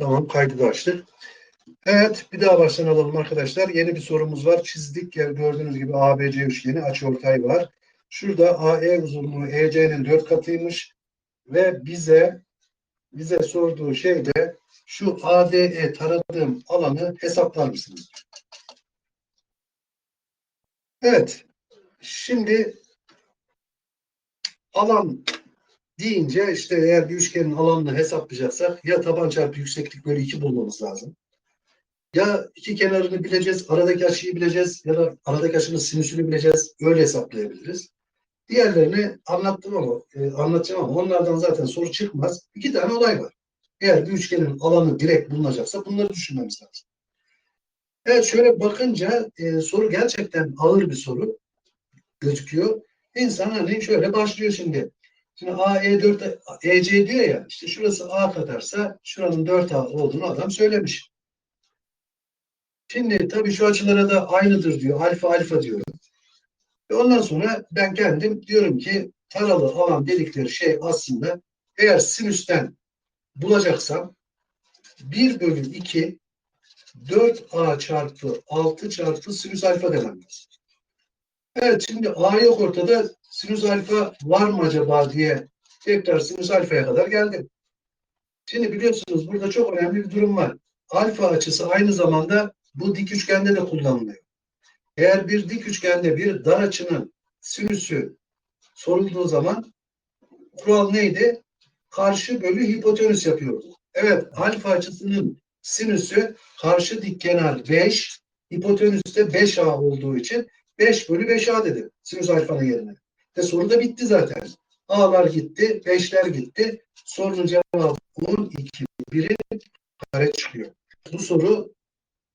Tamam kaydı da açtık. Evet bir daha baştan alalım arkadaşlar. Yeni bir sorumuz var. Çizdik gördüğünüz gibi ABC üçgeni açıortay var. Şurada AE uzunluğu EC'nin 4 katıymış ve bize bize sorduğu şey de şu ADE taradığım alanı hesaplar mısınız? Evet. Şimdi alan deyince işte eğer bir üçgenin alanını hesaplayacaksak ya taban çarpı yükseklik bölü 2 bulmamız lazım. Ya iki kenarını bileceğiz, aradaki açıyı bileceğiz ya da aradaki açının sinüsünü bileceğiz. Öyle hesaplayabiliriz. Diğerlerini anlattım ama e, anlatacağım ama onlardan zaten soru çıkmaz. İki tane olay var. Eğer bir üçgenin alanı direkt bulunacaksa bunları düşünmemiz lazım. Evet şöyle bakınca e, soru gerçekten ağır bir soru gözüküyor. İnsan hani şöyle başlıyor şimdi. Şimdi A, E4, EC diyor ya işte şurası A kadarsa şuranın 4A olduğunu adam söylemiş. Şimdi tabii şu açılara da aynıdır diyor. Alfa alfa diyorum. Ve ondan sonra ben kendim diyorum ki taralı alan dedikleri şey aslında eğer sinüsten bulacaksam 1 bölü 2 4a çarpı 6 çarpı sinüs alfa demem lazım. Evet şimdi a yok ortada sinüs alfa var mı acaba diye tekrar sinüs alfaya kadar geldim. Şimdi biliyorsunuz burada çok önemli bir durum var. Alfa açısı aynı zamanda bu dik üçgende de kullanılıyor. Eğer bir dik üçgende bir dar açının sinüsü sorulduğu zaman kural neydi? Karşı bölü hipotenüs yapıyorduk. Evet alfa açısının sinüsü karşı dik kenar 5, hipotenüs de 5A olduğu için 5 bölü 5A dedim. Sinüs alfanın yerine. Ve soru da bitti zaten. A'lar gitti, 5'ler gitti. Sorunun cevabı 12 birim kare çıkıyor. Bu soru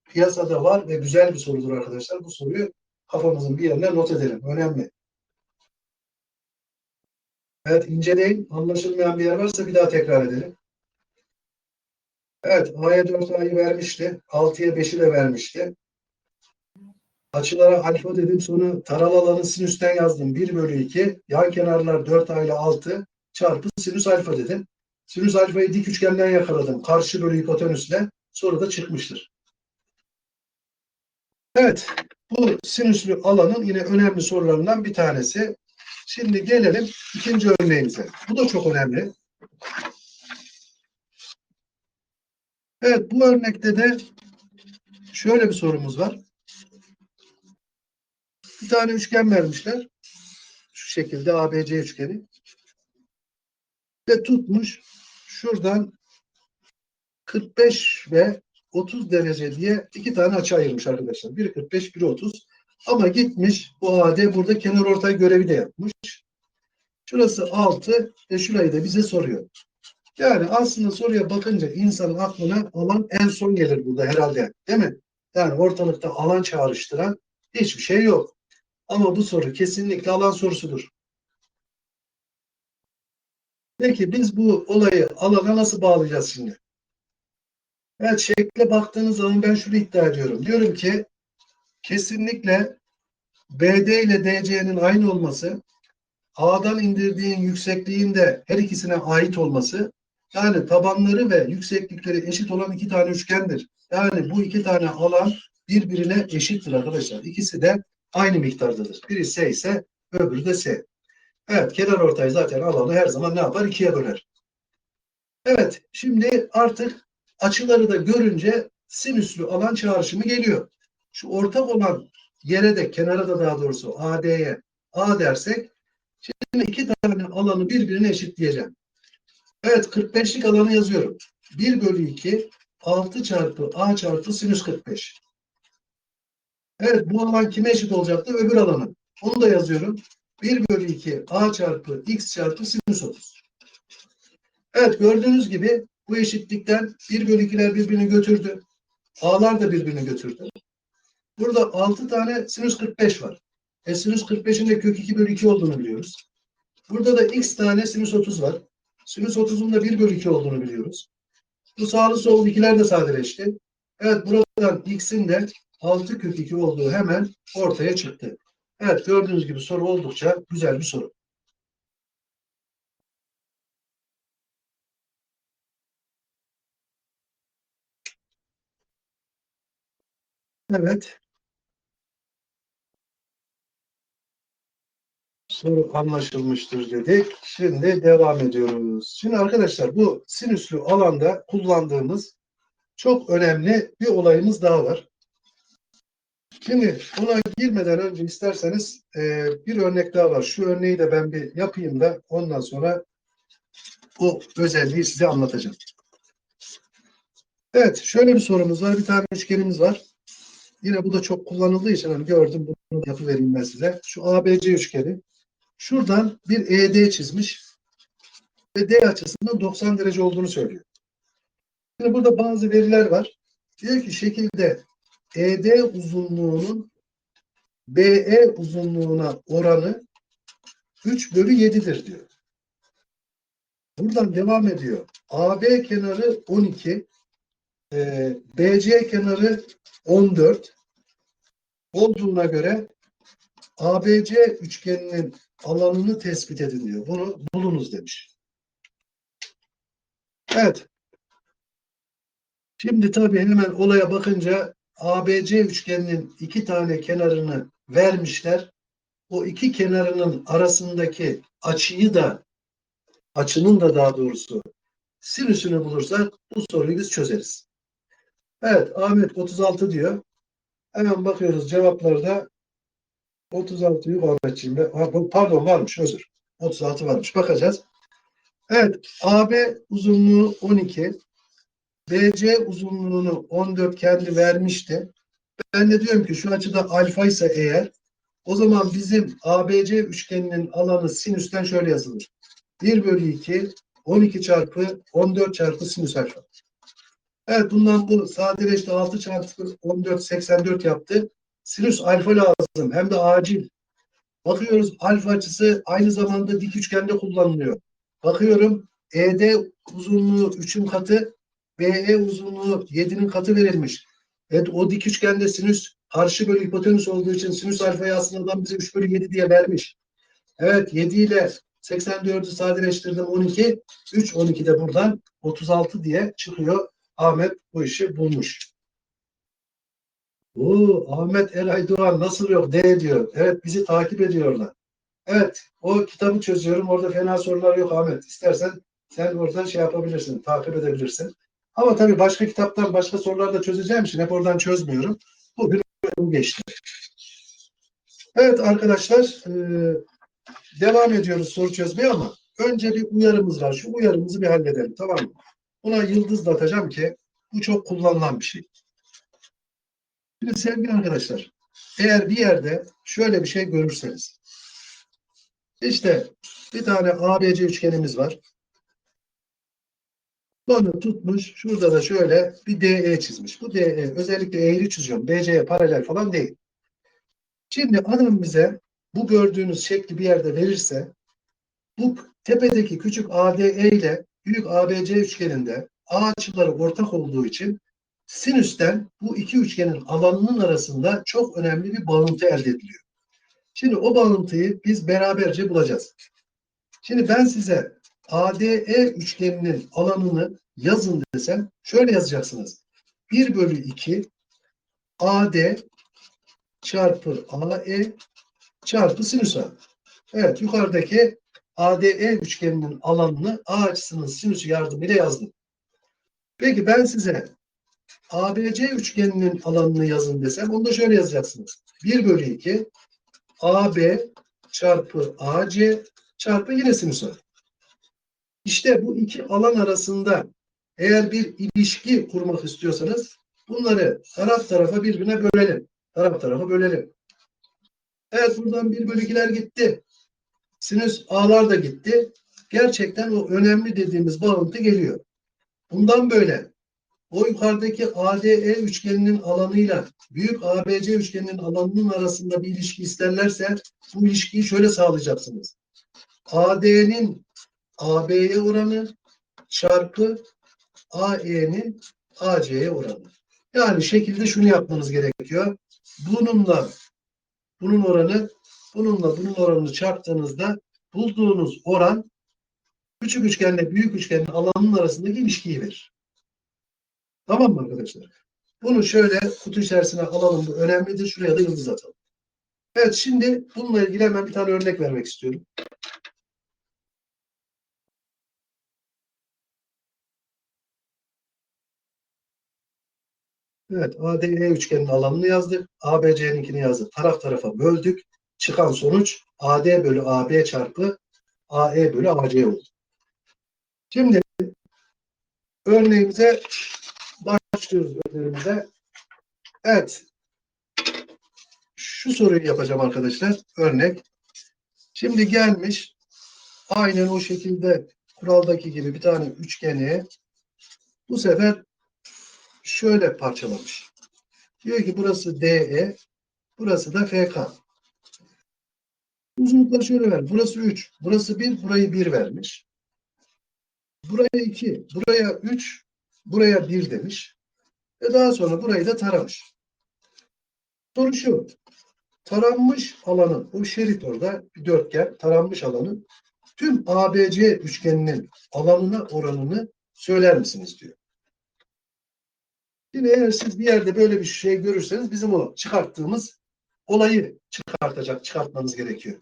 piyasada var ve güzel bir sorudur arkadaşlar. Bu soruyu kafamızın bir yerine not edelim. Önemli. Evet inceleyin. Anlaşılmayan bir yer varsa bir daha tekrar edelim. Evet A'ya 4A'yı vermişti. 6'ya 5'i de vermişti. Açılara alfa dedim sonra taralı alanı sinüsten yazdım. 1 bölü 2. Yan kenarlar 4A ile 6 çarpı sinüs alfa dedim. Sinüs alfayı dik üçgenden yakaladım. Karşı bölü hipotenüsle. Sonra da çıkmıştır. Evet. Bu sinüslü alanın yine önemli sorularından bir tanesi. Şimdi gelelim ikinci örneğimize. Bu da çok önemli. Evet bu örnekte de şöyle bir sorumuz var. Bir tane üçgen vermişler. Şu şekilde ABC üçgeni. Ve tutmuş şuradan 45 ve 30 derece diye iki tane açı ayırmış arkadaşlar. Biri 45, biri 30. Ama gitmiş bu AD burada kenar ortay görevi de yapmış. Şurası 6 ve şurayı da bize soruyor. Yani aslında soruya bakınca insanın aklına alan en son gelir burada herhalde. Değil mi? Yani ortalıkta alan çağrıştıran hiçbir şey yok. Ama bu soru kesinlikle alan sorusudur. Peki biz bu olayı alana nasıl bağlayacağız şimdi? Evet şekle baktığınız zaman ben şunu iddia ediyorum. Diyorum ki kesinlikle BD ile DC'nin aynı olması, A'dan indirdiğin yüksekliğin de her ikisine ait olması, yani tabanları ve yükseklikleri eşit olan iki tane üçgendir. Yani bu iki tane alan birbirine eşittir arkadaşlar. İkisi de aynı miktardadır. Biri S ise öbürü de S. Evet kenar ortay zaten alanı her zaman ne yapar? İkiye böler. Evet şimdi artık açıları da görünce sinüslü alan çağrışımı geliyor. Şu ortak olan yere de kenara da daha doğrusu AD'ye A dersek şimdi iki tane alanı birbirine eşitleyeceğim. Evet 45'lik alanı yazıyorum. 1 bölü 2 6 çarpı A çarpı sinüs 45. Evet bu alan kime eşit olacaktı? Öbür alanın. Onu da yazıyorum. 1 bölü 2 A çarpı X çarpı sinüs 30. Evet gördüğünüz gibi bu eşitlikten 1 bölü 2'ler birbirini götürdü. A'lar da birbirini götürdü. Burada 6 tane sinüs 45 var. E sinüs 45'in de kök 2 bölü 2 olduğunu biliyoruz. Burada da x tane sinüs 30 var. Sinüs 30'un da 1 bölü 2 olduğunu biliyoruz. Bu sağlı sollu ikiler de sadeleşti. Evet buradan x'in de 6 kök 2 olduğu hemen ortaya çıktı. Evet gördüğünüz gibi soru oldukça güzel bir soru. Evet. Soru anlaşılmıştır dedik. Şimdi devam ediyoruz. Şimdi arkadaşlar bu sinüslü alanda kullandığımız çok önemli bir olayımız daha var. Şimdi buna girmeden önce isterseniz e, bir örnek daha var. Şu örneği de ben bir yapayım da ondan sonra o özelliği size anlatacağım. Evet, şöyle bir sorumuz var. Bir tane üçgenimiz var. Yine bu da çok kullanıldığı için hani gördüm bunu yapıvereyim ben size. Şu ABC üçgeni. Şuradan bir ED çizmiş ve D açısının 90 derece olduğunu söylüyor. Şimdi burada bazı veriler var. Diyor ki şekilde ED uzunluğunun BE uzunluğuna oranı 3 bölü 7'dir diyor. Buradan devam ediyor. AB kenarı 12, e, BC kenarı 14 olduğuna göre ABC üçgeninin alanını tespit edin diyor. Bunu bulunuz demiş. Evet. Şimdi tabii hemen olaya bakınca ABC üçgeninin iki tane kenarını vermişler. O iki kenarının arasındaki açıyı da açının da daha doğrusu sinüsünü bulursak bu soruyu biz çözeriz. Evet Ahmet 36 diyor. Hemen bakıyoruz cevaplarda 36 yok Ahmetciğim. be- Pardon varmış özür. 36 varmış. Bakacağız. Evet AB uzunluğu 12. BC uzunluğunu 14 kendi vermişti. Ben de diyorum ki şu açıda alfa ise eğer o zaman bizim ABC üçgeninin alanı sinüsten şöyle yazılır. 1 bölü 2 12 çarpı 14 çarpı sinüs alfa. Evet bundan bu sadeleşti 6 çarpı 14 84 yaptı. Sinüs alfa lazım hem de acil. Bakıyoruz alfa açısı aynı zamanda dik üçgende kullanılıyor. Bakıyorum ED uzunluğu 3'ün katı BE uzunluğu 7'nin katı verilmiş. Evet o dik üçgende sinüs karşı bölü hipotenüs olduğu için sinüs alfayı aslında adam bize 3 bölü 7 diye vermiş. Evet 7 ile 84'ü sadeleştirdim 12. 3 12 de buradan 36 diye çıkıyor. Ahmet bu işi bulmuş. Oo, Ahmet Eray Duran nasıl yok D diyor. Evet bizi takip ediyorlar. Evet o kitabı çözüyorum. Orada fena sorular yok Ahmet. İstersen sen oradan şey yapabilirsin. Takip edebilirsin. Ama tabii başka kitaptan başka sorular da çözeceğim için hep oradan çözmüyorum. Bugün bu geçti. Evet arkadaşlar e, devam ediyoruz soru çözmeye ama önce bir uyarımız var. Şu uyarımızı bir halledelim tamam mı? Buna yıldız da atacağım ki bu çok kullanılan bir şey. Şimdi sevgili arkadaşlar eğer bir yerde şöyle bir şey görürseniz işte bir tane ABC üçgenimiz var. Bunu tutmuş. Şurada da şöyle bir DE çizmiş. Bu DE özellikle eğri çiziyorum. BC'ye paralel falan değil. Şimdi adam bize bu gördüğünüz şekli bir yerde verirse bu tepedeki küçük ADE ile büyük ABC üçgeninde A açıları ortak olduğu için sinüsten bu iki üçgenin alanının arasında çok önemli bir bağıntı elde ediliyor. Şimdi o bağıntıyı biz beraberce bulacağız. Şimdi ben size ADE üçgeninin alanını yazın desem şöyle yazacaksınız. 1 bölü 2 AD çarpı AE çarpı sinüs A. Evet yukarıdaki ADE üçgeninin alanını A açısının sinüsü yardımıyla yazdım. Peki ben size ABC üçgeninin alanını yazın desem onu da şöyle yazacaksınız. 1 bölü 2 AB çarpı AC çarpı yine sinüs A. İşte bu iki alan arasında eğer bir ilişki kurmak istiyorsanız bunları taraf tarafa birbirine bölelim. Taraf tarafa bölelim. Evet buradan 1 bölü 2'ler gitti. Sinüs A'lar da gitti. Gerçekten o önemli dediğimiz bağıntı geliyor. Bundan böyle o yukarıdaki ADE üçgeninin alanıyla büyük ABC üçgeninin alanının arasında bir ilişki isterlerse bu ilişkiyi şöyle sağlayacaksınız. AD'nin AB'ye oranı çarpı AE'nin AC'ye oranı. Yani şekilde şunu yapmanız gerekiyor. Bununla bunun oranı bununla bunun oranını çarptığınızda bulduğunuz oran küçük üçgenle büyük üçgenin alanının arasındaki ilişkiyi verir. Tamam mı arkadaşlar? Bunu şöyle kutu içerisine alalım. Bu önemlidir. Şuraya da yıldız atalım. Evet şimdi bununla ilgili hemen bir tane örnek vermek istiyorum. Evet, ADE üçgenin alanını yazdık. ABC'ninkini yazdık. Taraf tarafa böldük. Çıkan sonuç AD bölü AB çarpı AE bölü AC oldu. Şimdi örneğimize başlıyoruz örneğimize. Evet. Şu soruyu yapacağım arkadaşlar. Örnek. Şimdi gelmiş aynen o şekilde kuraldaki gibi bir tane üçgeni bu sefer şöyle parçalamış. Diyor ki burası DE, burası da FK. Uzunlukları şöyle ver. Burası 3, burası 1, burayı 1 vermiş. Buraya 2, buraya 3, buraya 1 demiş. Ve daha sonra burayı da taramış. Soru şu. Taranmış alanın, o şerit orada bir dörtgen, taranmış alanın tüm ABC üçgeninin alanına oranını söyler misiniz diyor. Yine eğer siz bir yerde böyle bir şey görürseniz bizim o çıkarttığımız olayı çıkartacak, çıkartmanız gerekiyor.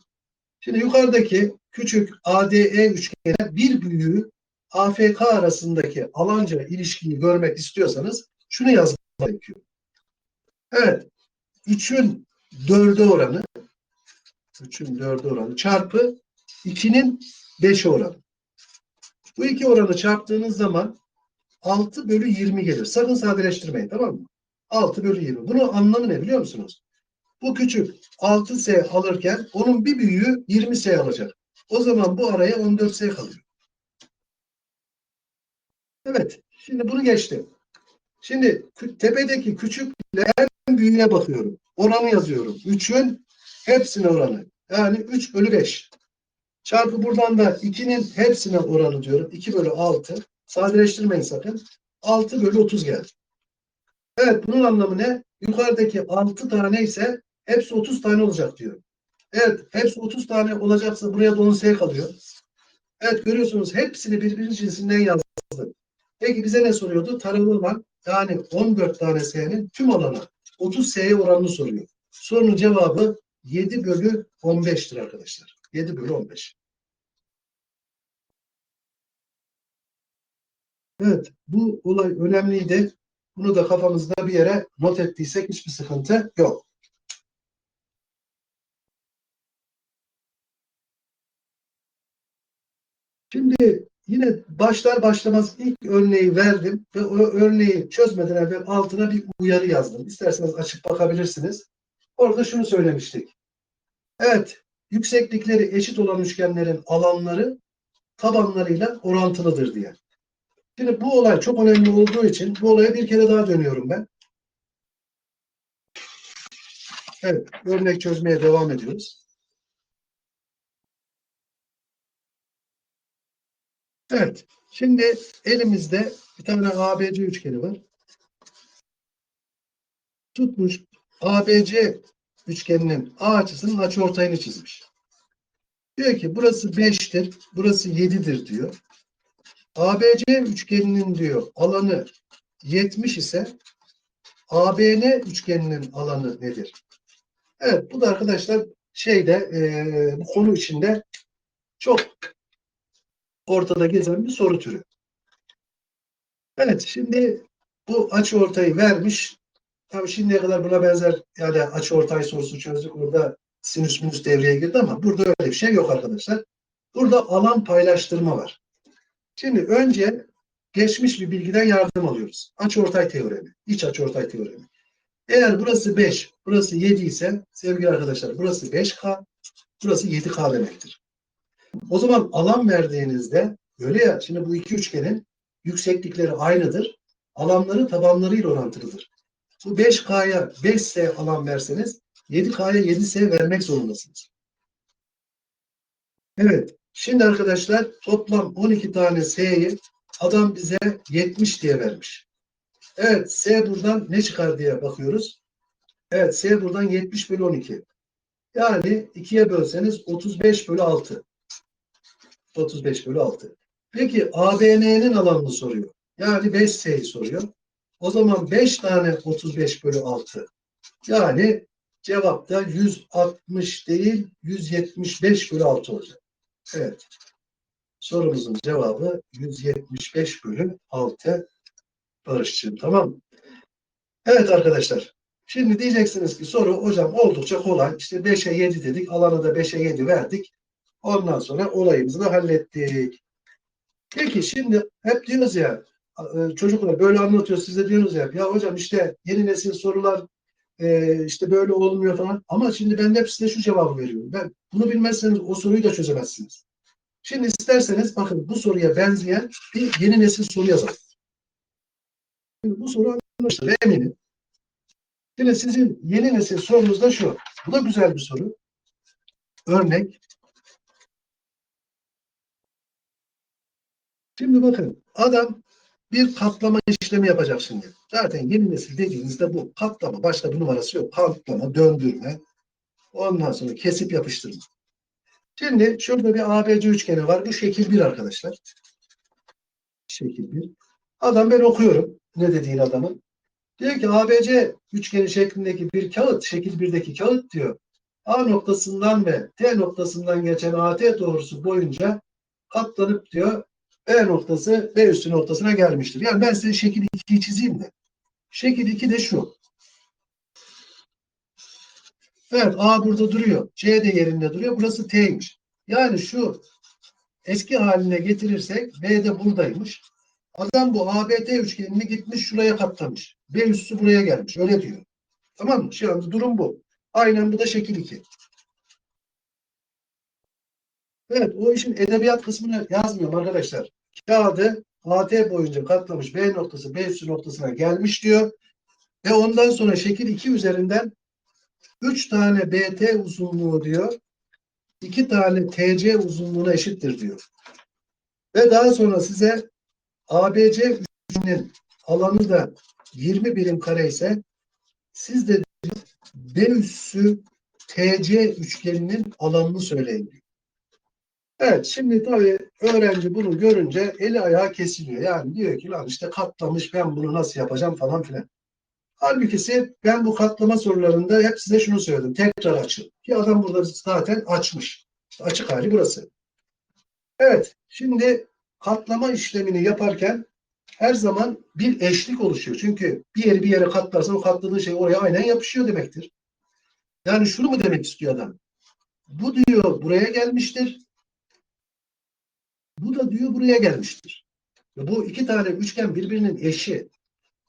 Şimdi yukarıdaki küçük ADE üçgene bir büyüğü AFK arasındaki alanca ilişkiyi görmek istiyorsanız şunu yazmak gerekiyor. Evet. 3'ün 4'e oranı 3'ün 4'e oranı çarpı 2'nin 5'e oranı. Bu iki oranı çarptığınız zaman 6 bölü 20 gelir. Sakın sadeleştirmeyin tamam mı? 6 bölü 20. Bunun anlamı ne biliyor musunuz? Bu küçük 6S alırken onun bir büyüğü 20S alacak. O zaman bu araya 14S kalıyor. Evet. Şimdi bunu geçtim. Şimdi tepedeki küçükle en büyüğe bakıyorum. Oranı yazıyorum. 3'ün hepsine oranı. Yani 3 bölü 5. Çarpı buradan da 2'nin hepsine oranı diyorum. 2 bölü 6. Sadeleştirmeyin sakın. 6 bölü 30 geldi. Evet bunun anlamı ne? Yukarıdaki 6 tane ise hepsi 30 tane olacak diyor. Evet hepsi 30 tane olacaksa buraya da 10S kalıyor. Evet görüyorsunuz hepsini birbirinin cinsinden yazdım. Peki bize ne soruyordu? Taralı olan yani 14 tane S'nin tüm alana 30 S'ye oranını soruyor. Sorunun cevabı 7 bölü 15'tir arkadaşlar. 7 bölü 15. Evet, bu olay önemliydi. Bunu da kafamızda bir yere not ettiysek hiçbir sıkıntı yok. Şimdi yine başlar başlamaz ilk örneği verdim ve o örneği çözmeden evvel altına bir uyarı yazdım. İsterseniz açıp bakabilirsiniz. Orada şunu söylemiştik. Evet, yükseklikleri eşit olan üçgenlerin alanları tabanlarıyla orantılıdır diye. Şimdi bu olay çok önemli olduğu için bu olaya bir kere daha dönüyorum ben. Evet, örnek çözmeye devam ediyoruz. Evet, şimdi elimizde bir tane ABC üçgeni var. Tutmuş ABC üçgeninin A açısının açıortayını çizmiş. Diyor ki burası 5'tir, burası 7'dir diyor. ABC üçgeninin diyor alanı 70 ise ABN üçgeninin alanı nedir? Evet bu da arkadaşlar şeyde e, bu konu içinde çok ortada gezen bir soru türü. Evet şimdi bu açı ortayı vermiş. Tabii şimdiye kadar buna benzer yani açı ortay sorusu çözdük. Burada sinüs minüs devreye girdi ama burada öyle bir şey yok arkadaşlar. Burada alan paylaştırma var. Şimdi önce geçmiş bir bilgiden yardım alıyoruz. Açıortay teoremi, iç açıortay teoremi. Eğer burası 5, burası 7 ise sevgili arkadaşlar burası 5K, burası 7K demektir. O zaman alan verdiğinizde öyle ya şimdi bu iki üçgenin yükseklikleri aynıdır. Alanları tabanlarıyla orantılıdır. Bu 5K'ya 5S alan verseniz 7K'ya 7S vermek zorundasınız. Evet. Şimdi arkadaşlar toplam 12 tane S'yi adam bize 70 diye vermiş. Evet S buradan ne çıkar diye bakıyoruz. Evet S buradan 70 bölü 12. Yani 2'ye bölseniz 35 bölü 6. 35 bölü 6. Peki ABN'nin alanını soruyor. Yani 5S'yi soruyor. O zaman 5 tane 35 bölü 6. Yani cevapta 160 değil 175 bölü 6 olacak. Evet. Sorumuzun cevabı 175 bölü 6 Barışçığım. Tamam mı? Evet arkadaşlar. Şimdi diyeceksiniz ki soru hocam oldukça kolay. İşte 5'e 7 dedik. Alanı da 5'e 7 verdik. Ondan sonra olayımızı da hallettik. Peki şimdi hep diyoruz ya e, çocuklar böyle anlatıyor size diyoruz ya ya hocam işte yeni nesil sorular e, işte böyle olmuyor falan. Ama şimdi ben hep size şu cevabı veriyorum. Ben bunu bilmezseniz o soruyu da çözemezsiniz. Şimdi isterseniz bakın bu soruya benzeyen bir yeni nesil soru yazalım. Şimdi bu soru anlaşılır eminim. Şimdi sizin yeni nesil sorunuz da şu. Bu da güzel bir soru. Örnek. Şimdi bakın adam bir katlama işlemi yapacak şimdi. Zaten yeni nesil dediğinizde bu katlama. Başka bir numarası yok. Katlama, döndürme. Ondan sonra kesip yapıştırma. Şimdi şurada bir ABC üçgeni var. Bu şekil 1 arkadaşlar. Şekil 1. Adam ben okuyorum. Ne dediğin adamın. Diyor ki ABC üçgeni şeklindeki bir kağıt, şekil 1'deki kağıt diyor. A noktasından ve T noktasından geçen AT doğrusu boyunca katlanıp diyor B noktası B üstü noktasına gelmiştir. Yani ben size şekil 2'yi çizeyim de. Şekil 2 de şu. Evet A burada duruyor. C de yerinde duruyor. Burası T'ymiş. Yani şu eski haline getirirsek B de buradaymış. Adam bu ABT üçgenini gitmiş şuraya katlamış. B üssü buraya gelmiş. Öyle diyor. Tamam mı? Şu anda durum bu. Aynen bu da şekil 2. Evet o işin edebiyat kısmını yazmıyorum arkadaşlar. Kağıdı AT boyunca katlamış B noktası B üssü noktasına gelmiş diyor. Ve ondan sonra şekil 2 üzerinden 3 tane BT uzunluğu diyor. 2 tane TC uzunluğuna eşittir diyor. Ve daha sonra size ABC üçgeninin alanı da 20 birim kare ise siz de B üssü TC üçgeninin alanını söyleyin diyor. Evet şimdi tabii öğrenci bunu görünce eli ayağı kesiliyor. Yani diyor ki lan işte katlamış ben bunu nasıl yapacağım falan filan. Halbuki ben bu katlama sorularında hep size şunu söyledim. Tekrar açın. Ki adam burada zaten açmış. İşte açık hali burası. Evet. Şimdi katlama işlemini yaparken her zaman bir eşlik oluşuyor. Çünkü bir yeri bir yere katlarsan o katladığı şey oraya aynen yapışıyor demektir. Yani şunu mu demek istiyor adam? Bu diyor buraya gelmiştir. Bu da diyor buraya gelmiştir. Bu iki tane üçgen birbirinin eşi.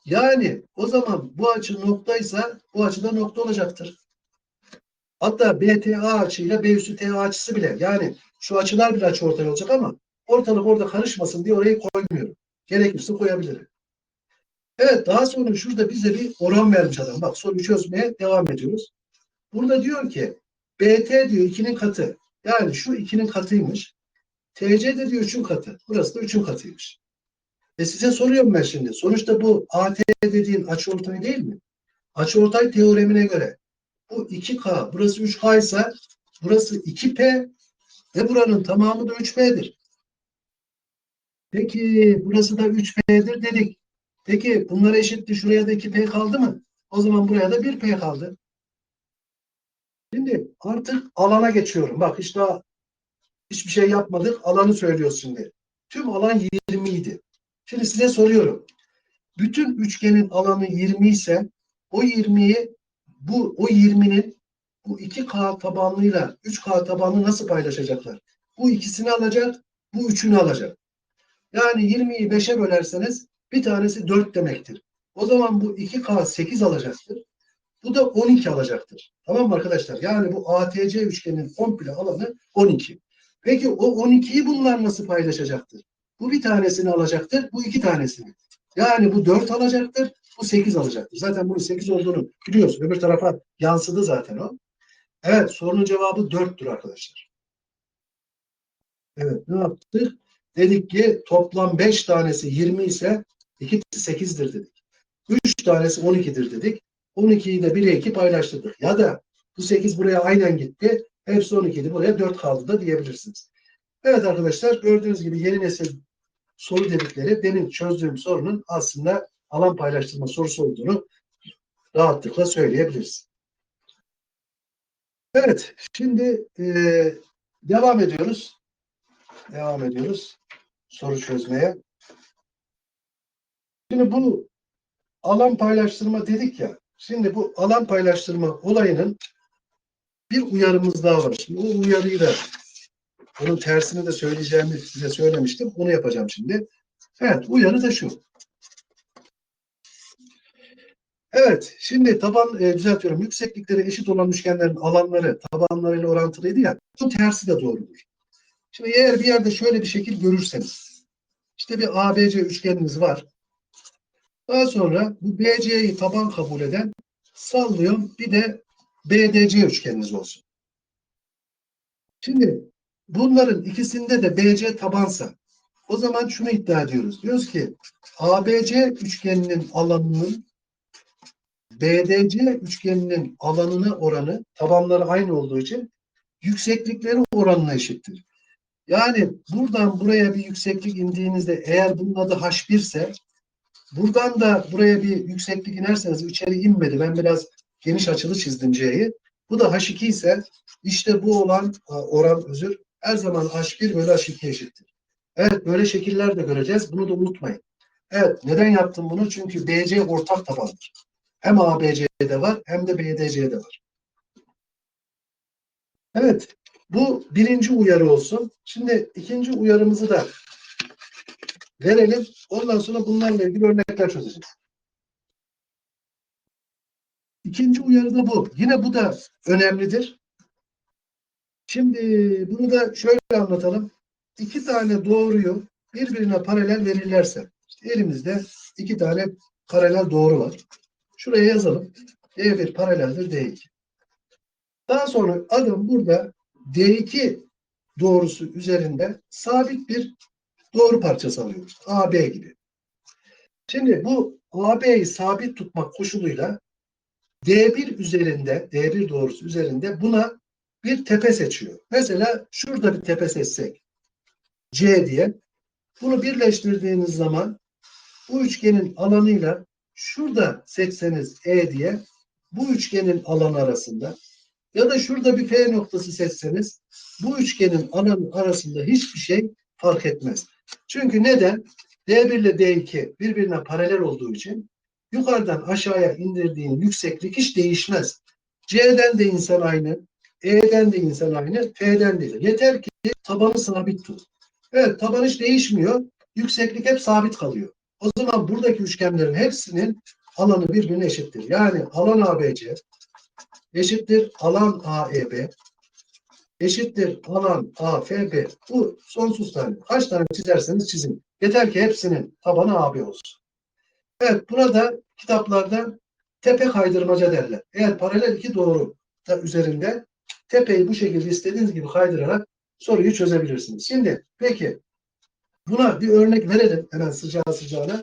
Yani o zaman bu açı noktaysa bu açıda nokta olacaktır. Hatta BTA açıyla B üstü TA açısı bile yani şu açılar bir açı ortaya olacak ama ortalık orada karışmasın diye orayı koymuyorum. Gerekirse koyabilirim. Evet daha sonra şurada bize bir oran vermiş adam. Bak soruyu çözmeye devam ediyoruz. Burada diyor ki BT diyor 2'nin katı. Yani şu 2'nin katıymış. TC de diyor 3'ün katı. Burası da 3'ün katıymış. E size soruyorum ben şimdi. Sonuçta bu AT dediğin açıortay değil mi? Açıortay teoremine göre bu 2K, burası 3K ise burası 2P ve buranın tamamı da 3P'dir. Peki burası da 3P'dir dedik. Peki bunlara eşitti. Şuraya da 2P kaldı mı? O zaman buraya da 1P kaldı. Şimdi artık alana geçiyorum. Bak işte hiçbir şey yapmadık. Alanı söylüyoruz şimdi. Tüm alan 20 idi. Şimdi size soruyorum. Bütün üçgenin alanı 20 ise o 20'yi bu o 20'nin bu 2K tabanlıyla 3K tabanlı nasıl paylaşacaklar? Bu ikisini alacak, bu üçünü alacak. Yani 20'yi 5'e bölerseniz bir tanesi 4 demektir. O zaman bu 2K 8 alacaktır. Bu da 12 alacaktır. Tamam mı arkadaşlar? Yani bu ATC üçgenin komple alanı 12. Peki o 12'yi bunlar nasıl paylaşacaktır? Bu bir tanesini alacaktır, bu iki tanesini. Yani bu 4 alacaktır, bu 8 alacaktır. Zaten bunun 8 olduğunu biliyorsun. Öbür tarafa yansıdı zaten o. Evet, sorunun cevabı 4'tür arkadaşlar. Evet, ne yaptık? Dedik ki toplam 5 tanesi 20 ise 2 8'dir dedik. 3 tanesi 12'dir dedik. 12'yi de 1'e 2 paylaştırdık. Ya da bu 8 buraya aynen gitti. Hepsi 12'di. Buraya 4 kaldı da diyebilirsiniz. Evet arkadaşlar gördüğünüz gibi yeni nesil soru dedikleri benim çözdüğüm sorunun aslında alan paylaştırma sorusu olduğunu rahatlıkla söyleyebiliriz. Evet, şimdi e, devam ediyoruz. Devam ediyoruz soru çözmeye. Şimdi bu alan paylaştırma dedik ya. Şimdi bu alan paylaştırma olayının bir uyarımız daha var. Şimdi o uyarıyı da onun tersini de söyleyeceğimi size söylemiştim. Onu yapacağım şimdi. Evet, uyarı da şu. Evet, şimdi taban e, düzeltiyorum. Yükseklikleri eşit olan üçgenlerin alanları tabanlarıyla orantılıydı ya. Bu tersi de doğrudur. Şimdi eğer bir yerde şöyle bir şekil görürseniz, işte bir ABC üçgenimiz var. Daha sonra bu BC'yi taban kabul eden sallıyorum bir de BDC üçgeniniz olsun. Şimdi bunların ikisinde de BC tabansa o zaman şunu iddia ediyoruz. Diyoruz ki ABC üçgeninin alanının BDC üçgeninin alanına oranı tabanları aynı olduğu için yükseklikleri oranına eşittir. Yani buradan buraya bir yükseklik indiğinizde eğer bunun adı H1 ise buradan da buraya bir yükseklik inerseniz içeri inmedi. Ben biraz geniş açılı çizdim C'yi. Bu da H2 ise işte bu olan oran özür her zaman H1 bölü H2 eşittir. Evet böyle şekiller de göreceğiz. Bunu da unutmayın. Evet neden yaptım bunu? Çünkü BC ortak tabandır. Hem ABC'de var hem de BDC'de var. Evet. Bu birinci uyarı olsun. Şimdi ikinci uyarımızı da verelim. Ondan sonra bunlarla ilgili örnekler çözeceğiz. İkinci uyarı da bu. Yine bu da önemlidir. Şimdi bunu da şöyle anlatalım. İki tane doğruyu birbirine paralel verirlerse, işte elimizde iki tane paralel doğru var. Şuraya yazalım. D1 paraleldir D2. Daha sonra adam burada D2 doğrusu üzerinde sabit bir doğru parçası alıyoruz. AB gibi. Şimdi bu AB'yi sabit tutmak koşuluyla D1 üzerinde, D1 doğrusu üzerinde buna bir tepe seçiyor. Mesela şurada bir tepe seçsek C diye. Bunu birleştirdiğiniz zaman bu üçgenin alanıyla şurada seçseniz E diye bu üçgenin alanı arasında ya da şurada bir F noktası seçseniz bu üçgenin alanı arasında hiçbir şey fark etmez. Çünkü neden? D1 ile D2 birbirine paralel olduğu için yukarıdan aşağıya indirdiğin yükseklik hiç değişmez. C'den de insan aynı, E'den de insan aynı, F'den de. Yeter ki tabanı sabit tut. Evet taban hiç değişmiyor. Yükseklik hep sabit kalıyor. O zaman buradaki üçgenlerin hepsinin alanı birbirine eşittir. Yani alan ABC eşittir alan AEB eşittir alan AFB. Bu sonsuz tane. Kaç tane çizerseniz çizin. Yeter ki hepsinin tabanı AB olsun. Evet burada kitaplarda tepe kaydırmaca derler. Eğer paralel iki doğru da üzerinde tepeyi bu şekilde istediğiniz gibi kaydırarak soruyu çözebilirsiniz. Şimdi peki buna bir örnek verelim hemen sıcağı sıcağına.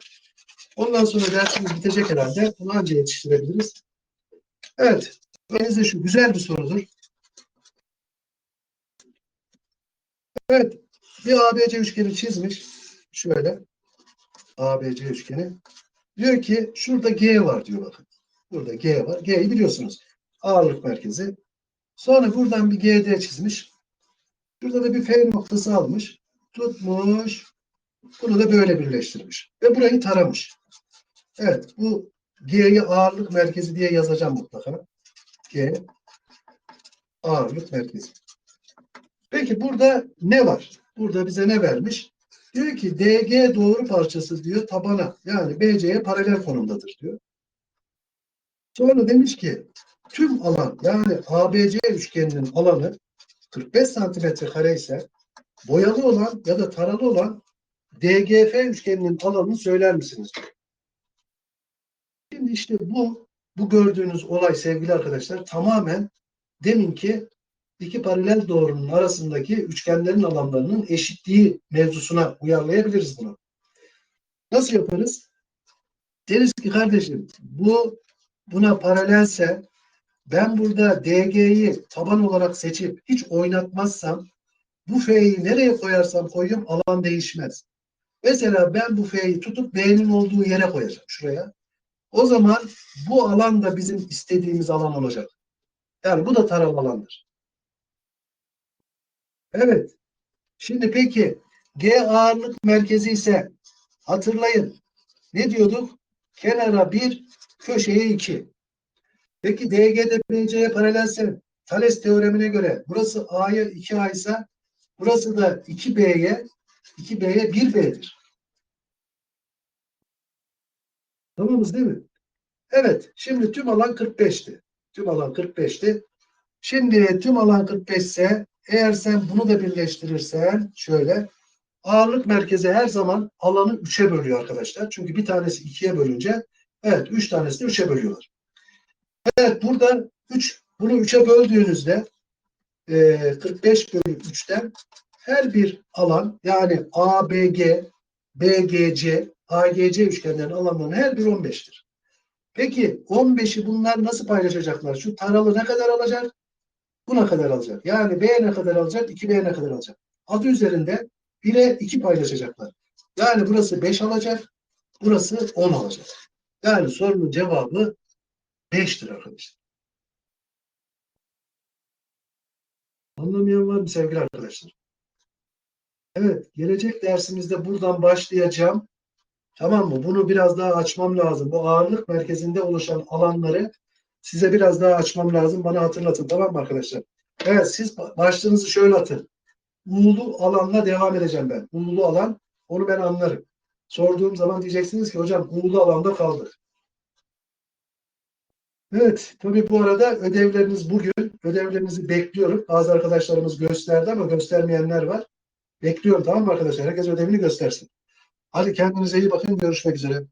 Ondan sonra dersimiz bitecek herhalde. Bunu anca yetiştirebiliriz. Evet. Önünüzde şu güzel bir sorudur. Evet. Bir ABC üçgeni çizmiş. Şöyle. ABC üçgeni. Diyor ki şurada G var diyor bakın. Burada G var. G'yi biliyorsunuz. Ağırlık merkezi. Sonra buradan bir GD çizmiş. Şurada da bir F noktası almış. Tutmuş. Bunu da böyle birleştirmiş. Ve burayı taramış. Evet. Bu G'yi ağırlık merkezi diye yazacağım mutlaka. G ağırlık merkezi. Peki burada ne var? Burada bize ne vermiş? Diyor ki DG doğru parçası diyor tabana yani BC'ye paralel konumdadır diyor. Sonra demiş ki tüm alan yani ABC üçgeninin alanı 45 santimetre kare ise boyalı olan ya da taralı olan DGF üçgeninin alanını söyler misiniz? Şimdi işte bu bu gördüğünüz olay sevgili arkadaşlar tamamen deminki iki paralel doğrunun arasındaki üçgenlerin alanlarının eşitliği mevzusuna uyarlayabiliriz bunu. Nasıl yaparız? Deriz ki kardeşim bu buna paralelse ben burada DG'yi taban olarak seçip hiç oynatmazsam bu F'yi nereye koyarsam koyayım alan değişmez. Mesela ben bu F'yi tutup B'nin olduğu yere koyacağım. Şuraya. O zaman bu alan da bizim istediğimiz alan olacak. Yani bu da taralı alandır. Evet. Şimdi peki G ağırlık merkezi ise hatırlayın. Ne diyorduk? Kenara 1, köşeye 2. Peki DG'de BC'ye paralelse Thales teoremine göre burası A'ya 2A ise burası da 2B'ye 2B'ye 1B'dir. Tamamız değil mi? Evet. Şimdi tüm alan 45'ti. Tüm alan 45'ti. Şimdi tüm alan 45 ise eğer sen bunu da birleştirirsen şöyle ağırlık merkezi her zaman alanı 3'e bölüyor arkadaşlar. Çünkü bir tanesi 2'ye bölünce evet 3 tanesi de 3'e bölüyorlar. Evet burada 3 bunu 3'e böldüğünüzde e, 45 bölü 3'ten her bir alan yani ABG, BGC, AGC üçgenlerin alanlarının her biri 15'tir. Peki 15'i bunlar nasıl paylaşacaklar? Şu taralı ne kadar alacak? Buna kadar alacak. Yani B ne kadar alacak? 2B ne kadar alacak? Adı üzerinde 1'e 2 paylaşacaklar. Yani burası 5 alacak. Burası 10 alacak. Yani sorunun cevabı 5'tir arkadaşlar. Anlamayan var mı sevgili arkadaşlar? Evet, gelecek dersimizde buradan başlayacağım. Tamam mı? Bunu biraz daha açmam lazım. Bu ağırlık merkezinde oluşan alanları size biraz daha açmam lazım. Bana hatırlatın. Tamam mı arkadaşlar? Evet, siz başlığınızı şöyle atın. Uğulu alanla devam edeceğim ben. Uğulu alan, onu ben anlarım. Sorduğum zaman diyeceksiniz ki hocam uğulu alanda kaldık. Evet, tabii bu arada ödevleriniz bugün. Ödevlerinizi bekliyorum. Bazı arkadaşlarımız gösterdi ama göstermeyenler var. Bekliyorum tamam mı arkadaşlar? Herkes ödevini göstersin. Hadi kendinize iyi bakın. Görüşmek üzere.